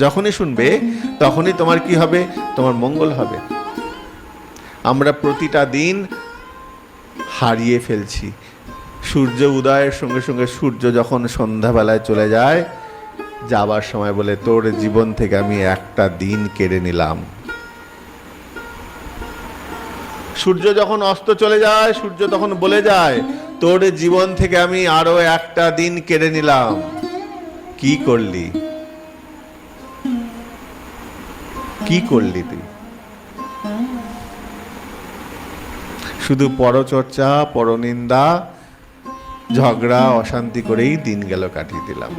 যখনই শুনবে, তখনই তোমার কি হবে? তোমার মঙ্গল হবে। আমরা প্রতিটা দিন হারিয়ে ফেলছি। সূর্য উদয়ের সঙ্গে সঙ্গে সূর্য যখন সন্ধ্যাবেলায় চলে যায়, যাবার সময় বলে, তোর জীবন থেকে আমি একটা দিন কেড়ে নিলাম। সূর্য যখন অস্ত চলে যায়, সূর্য তখন বলে যায়, তোর জীবন থেকে আমি আরও একটা দিন কেড়ে নিলাম। কি করলি? কি করলি তুই? শুধু পরচর্চা, পরনিন্দা, ঝগড়া, অশান্তি করেই দিন গেল কাটিয়ে দিলাম।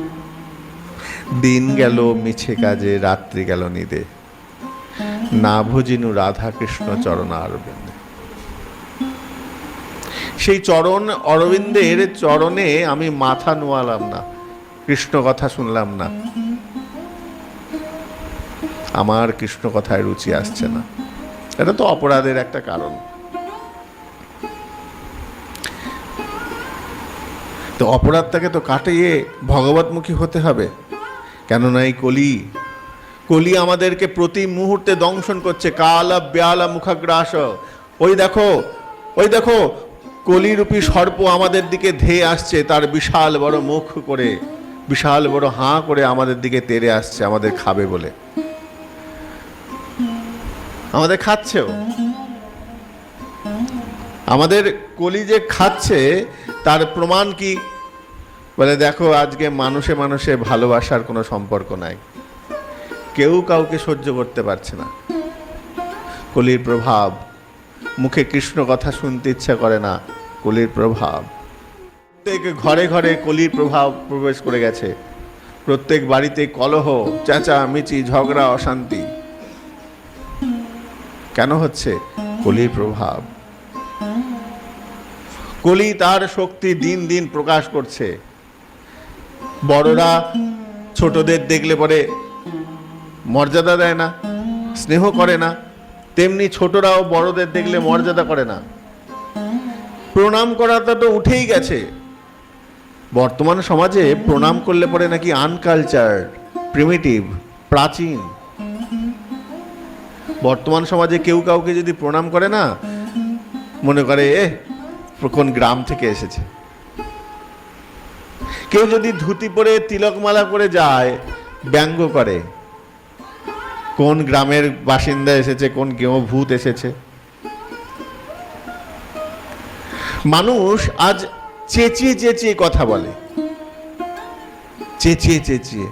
দিন গেল মিছে কাজে, রাত্রি গেল নিদে। না ভজিনু রাধা কৃষ্ণ চরণ অরবিন্দে। সেই চরণ অরবিন্দের চরণে আমি মাথা নোয়ালাম না, কৃষ্ণ কথা শুনলাম না। আমার কৃষ্ণ কথায় রুচি আসছে না। এটা তো অপরাধের একটা কারণ। তো অপরাধটাকে তো কাটিয়ে ভগবতমুখী হতে হবে। কেননা এই কলি কলি আমাদেরকে প্রতি মুহূর্তে দংশন করছে। কালা ব্যালা মুখাগ্রাস। ওই দেখো ওই দেখো, কলিরূপী সর্প আমাদের দিকে ধেয়ে আসছে। তার বিশাল বড় মুখ করে, বিশাল বড় হাঁ করে আমাদের দিকে তেড়ে আসছে, আমাদের খাবে বলে। আমাদের খাচ্ছেও। আমাদের কলি যে খাচ্ছে, তার প্রমাণ কি? বলে, দেখো, আজকে মানুষে মানুষে ভালোবাসার কোনো সম্পর্ক নাই। কেউ কাউকে সহ্য করতে পারছে না। কলির প্রভাব। মুখে কৃষ্ণ কথা শুনতে ইচ্ছা করে না কলির প্রভাব। প্রত্যেক ঘরে ঘরে কলির প্রভাব প্রবেশ করে গেছে। প্রত্যেক বাড়িতে কলহ চেঁচা মিচি ঝগড়া, অশান্তি। কেন হচ্ছে কলির প্রভাব? কলি তার শক্তি দিন দিন প্রকাশ করছে। বড়রা ছোটদের দেখলে পরে মর্যাদা দেয় না, স্নেহ করে না। তেমনি ছোটরাও বড়দের দেখলে মর্যাদা করে না। প্রণাম করাটা তো উঠেই গেছে। বর্তমান সমাজে প্রণাম করলে পরে নাকি আনকালচার প্রিমিটিভ, প্রাচীন। বর্তমান সমাজে কেউ কাউকে যদি প্রণাম করে না, মনে করে এ কোন গ্রাম থেকে এসেছে। কেউ যদি ধুতি পরে তিলকমালা করে যায়, ব্যঙ্গ করে, কোন গ্রামের বাসিন্দা এসেছে, কোন কেউ ভূত এসেছে? মানুষ আজ চেঁচিয়ে চেঁচিয়ে কথা বলে। চেঁচিয়ে চেঁচিয়ে।